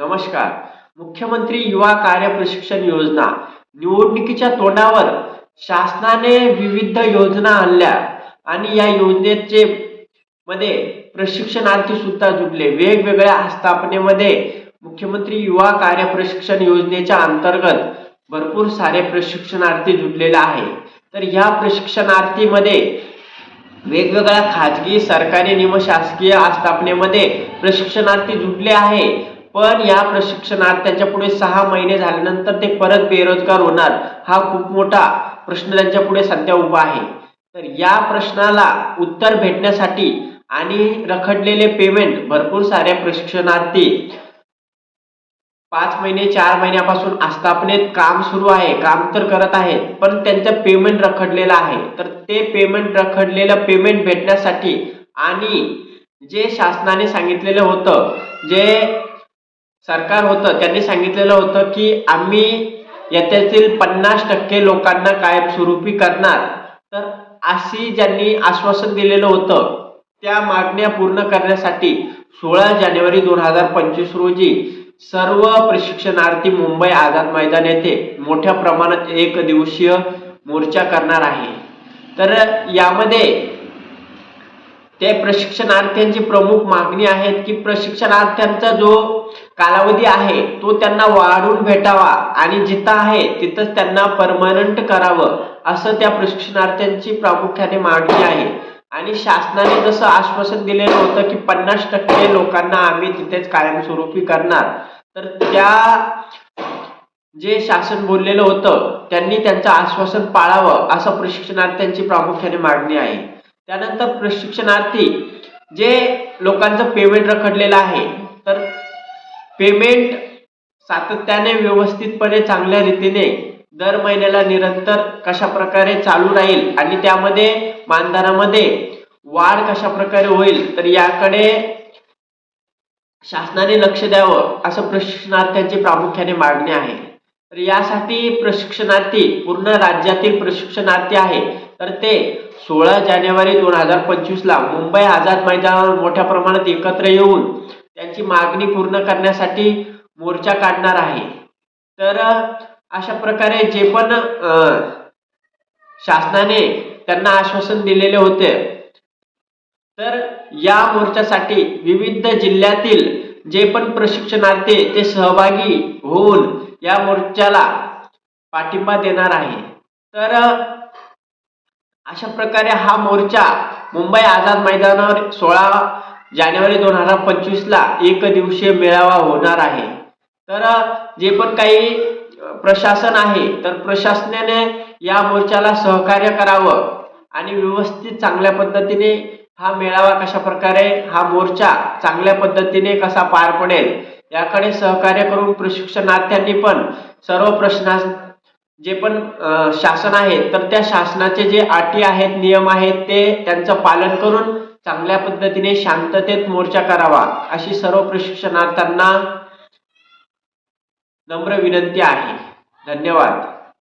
नमस्कार. मुख्यमंत्री युवा कार्य प्रशिक्षण योजना. निवडणुकीच्या तोंडावर शासनाने विविध योजना आणल्या आणि या योजनेचे मध्ये प्रशिक्षणार्थी सुद्धा जुडले. वेगवेगळ्या आस्थापनेमध्ये मुख्यमंत्री युवा कार्य प्रशिक्षण योजनेच्या अंतर्गत भरपूर सारे प्रशिक्षणार्थी जुडलेले आहे. तर ह्या प्रशिक्षणार्थीमध्ये वेगवेगळ्या खाजगी सरकारी निमशासकीय आस्थापनेमध्ये प्रशिक्षणार्थी जुटले आहे. पण या प्रशिक्षणात त्यांच्या पुढे सहा महिने झाल्यानंतर ते परत बेरोजगार होणार हा खूप मोठा प्रश्न त्यांच्या पुढे सध्या उभा आहे. तर या प्रश्नाला उत्तर भेटण्यासाठी आणि रखडलेले पेमेंट भरपूर सारे प्रशिक्षणार्थी पाच महिने चार महिन्यापासून आस्थापनेत काम सुरू आहे काम तर करत आहेत पण त्यांचं पेमेंट रखडलेलं आहे. तर ते पेमेंट रखडलेलं पेमेंट भेटण्यासाठी आणि जे शासनाने सांगितलेलं होतं जे सरकार होतं त्यांनी सांगितलेलं होतं की आम्ही येत्यातील पन्नास टक्के लोकांना कायमस्वरूपी करणार. तर अशी ज्यांनी आश्वासन दिलेलं होतं त्या मागण्या पूर्ण करण्यासाठी सोळा जानेवारी दोन हजार पंचवीस रोजी सर्व प्रशिक्षणार्थी मुंबई आझाद मैदान येथे मोठ्या प्रमाणात एक दिवसीय मोर्चा करणार आहे. तर यामध्ये ते प्रशिक्षणार्थ्यांची प्रमुख मागणी आहेत की प्रशिक्षणार्थ्यांचा जो कालावधी आहे तो त्यांना वाढून भेटावा आणि जिथं आहे तिथंच त्यांना परमनंट करावं असं त्या प्रशिक्षणार्थ्यांची प्रामुख्याने मागणी आहे. आणि शासनाने जसं आश्वासन दिलेलं होतं की पन्नास टक्के लोकांना आम्ही तिथेच कायमस्वरूपी करणार तर त्या जे शासन बोललेलं होतं त्यांनी त्यांचं आश्वासन पाळावं असं प्रशिक्षणार्थ्यांची प्रामुख्याने मागणी आहे. त्यानंतर प्रशिक्षणार्थी जे लोकांचं पेमेंट रखडलेलं आहे तर पेमेंट सातत्याने व्यवस्थितपणे चांगल्या रीतीने दर महिन्याला निरंतर कशा प्रकारे चालू राहील आणि त्यामध्ये मानधनामध्ये वाढ कशा प्रकारे होईल तर याकडे शासनाने लक्ष द्यावं असं प्रशिक्षणार्थ्यांची प्रामुख्याने मागणी आहे. तर यासाठी प्रशिक्षणार्थी पूर्ण राज्यातील प्रशिक्षणार्थी आहे तर ते सोळा जानेवारी दोन हजार पंचवीसला मुंबई आझाद मैदानावर मोठ्या प्रमाणात एकत्र येऊन त्यांची मागणी पूर्ण करण्यासाठी मोर्चा काढणार आहे. तर अशा प्रकारे जे पण शासनाने त्यांना आश्वासन दिलेले होते तर या मोर्चासाठी विविध जिल्ह्यातील जे पण प्रशिक्षणार्थी ते सहभागी होऊन या मोर्चाला पाठिंबा देणार आहे. तर अशा प्रकारे हा मोर्चा मुंबई आझाद मैदानावर सोळा जानेवारी दोन हजार पंचवीसला एक दिवसीय मेळावा होणार आहे. तर जे पण काही प्रशासन आहे तर प्रशासनाने या मोर्चाला सहकार्य करावं आणि व्यवस्थित चांगल्या पद्धतीने हा मेळावा कशा प्रकारे हा मोर्चा चांगल्या पद्धतीने कसा पार पडेल याकडे सहकार्य करून प्रशिक्षणार्थ्यांनी पण सर्व प्रश्ना जे पण शासन आहे तर त्या शासनाचे जे अटी आहेत नियम आहेत ते त्यांचं पालन करून चांगल्या पद्धतीने शांततेत मोर्चा करावा अशी सर्व प्रशिक्षणार्थ्यांना नम्र विनंती आहे. धन्यवाद.